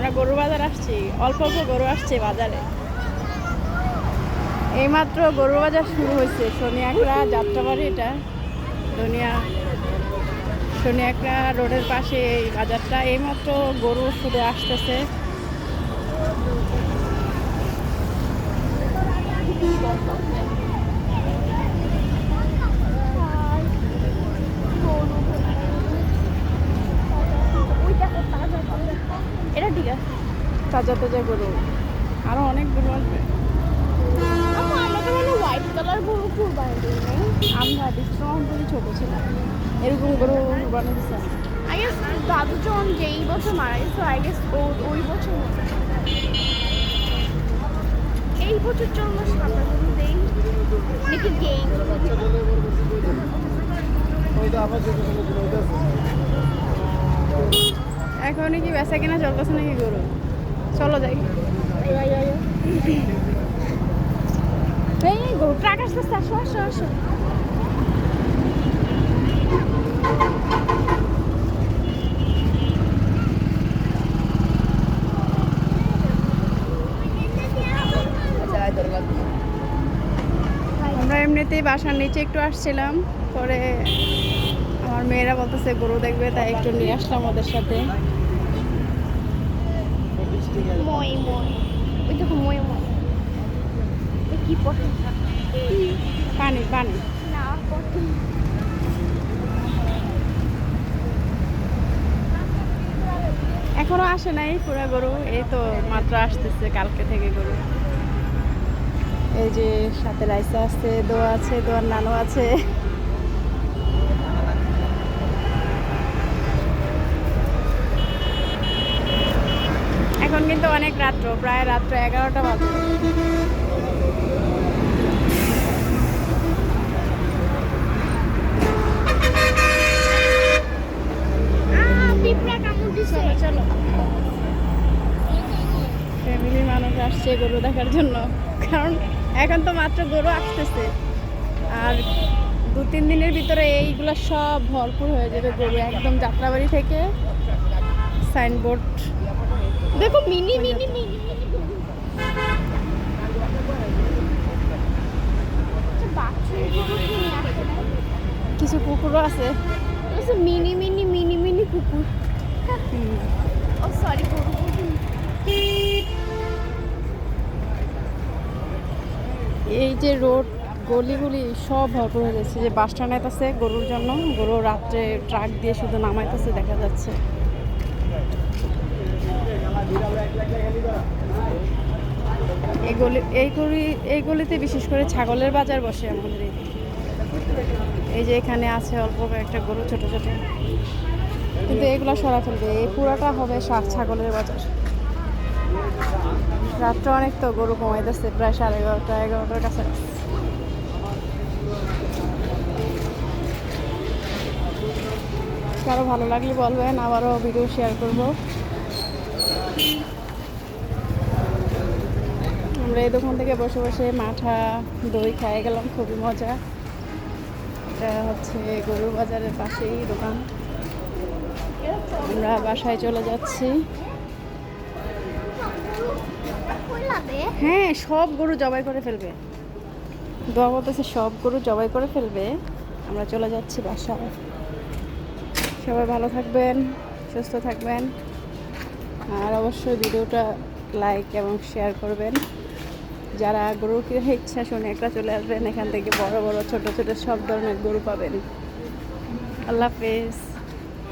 আমরা গরু বাজার আসছি, অল্প অল্প গরু আসছে বাজারে। এইমাত্র গরু বাজার শুরু হয়েছে শনিয়াকড়া যাত্রাবাড়ি এটা দুনিয়া শনিয়াকড়া রোডের পাশে এই বাজারটা, এইমাত্র গরু শুধু আসতেছে। এটা তাজা তাজা গরু আরও অনেক গরু আসবে আমরা তো মানে হোয়াইট কালার গরু কুরবানি দিই নাই আমরা ডিস্ট্রং ছোটো ছিলাম এরকম গরু দিচ্ছে আই গেস যেই বছর মারা গেছে আই গেস ওই বছর এই বছর জন্য সাদা গরু দেই। নাকি গেই এখনই কি বেচা কিনা চলতেছে নাকি গরু? চলো যাই। এই আসো আসো আসো। আমরা এমনিতেই বাসার নিচে একটু আসছিলাম, পরে আমার মেয়েরা বলতেছে, গরু দেখবে, তাই একটু নিয়ে আসলাম ওদের সাথে। মই মই ওই দেখো মই মই এ কি পছন্দ পানি পানি না পছন্দ এখনও আসে নাই পুরা গরু এই তো মাত্র আসতেছে কালকে থেকে গরু। এই যে সাথে রাইসা আছে দোয়া আছে দোয়ার নানু আছে। কিন্তু অনেক রাত্র প্রায় রাত্র এগারোটা বাজে। ফ্যামিলি মানুষ আসছে গরু দেখার জন্য। কারণ এখন তো মাত্র গরু আসতেছে। আর দু তিন দিনের ভিতরে এইগুলো সব ভরপুর হয়ে যাবে গরু। একদম যাত্রাবাড়ি থেকে সাইনবোর্ড দেখো, মিনি মিনি মিনি? কিছু কুকুরও আছে। মিনি মিনি মিনি মিনি কুকুর। ও সরি এই যে রোড গলিগুলি সব ভরপুর হয়ে যাচ্ছে। যে বাস আছে গরুর জন্য, গরু রাত্রে ট্রাক দিয়ে শুধু নামাইতেছে, দেখা যাচ্ছে। গলি, এই গলি, এই গলিতে বিশেষ করে ছাগলের বাজার বসে আমাদের এই যে এখানে আছে অল্প একটা গরু, ছোট ছোট। কিন্তু এগুলো সরা ফেলবে। এই পুরাটা হবে শাক ছাগলের বাজার। রাত্রে অনেক তো গরু কমাইতেছে প্রায় সাড়ে এগারোটা, এগারোটার কাছে কারও ভালো লাগলে বলবেন, আবারও ভিডিও শেয়ার করব। আমরা এই দোকান থেকে বসে বসে মাঠা, দই খাই গেলাম, খুবই মজা। এটা হচ্ছে গরু বাজারের পাশেই দোকান। আমরা বাসায় চলে যাচ্ছি। হ্যাঁ সব গরু জবাই করে ফেলবে। দোয়া বলতেছে সব গরু জবাই করে ফেলবে। আমরা চলে যাচ্ছি বাসায়। সবাই ভালো থাকবেন, সুস্থ থাকবেন। আর অবশ্যই ভিডিওটা লাইক এবং শেয়ার করবেন। যারা গরু কিনে ইচ্ছা শুনে একটা চলে আসবেন এখান থেকে বড় বড় ছোট ছোট সব ধরনের গরু পাবেন। আল্লাহ হাফেজ।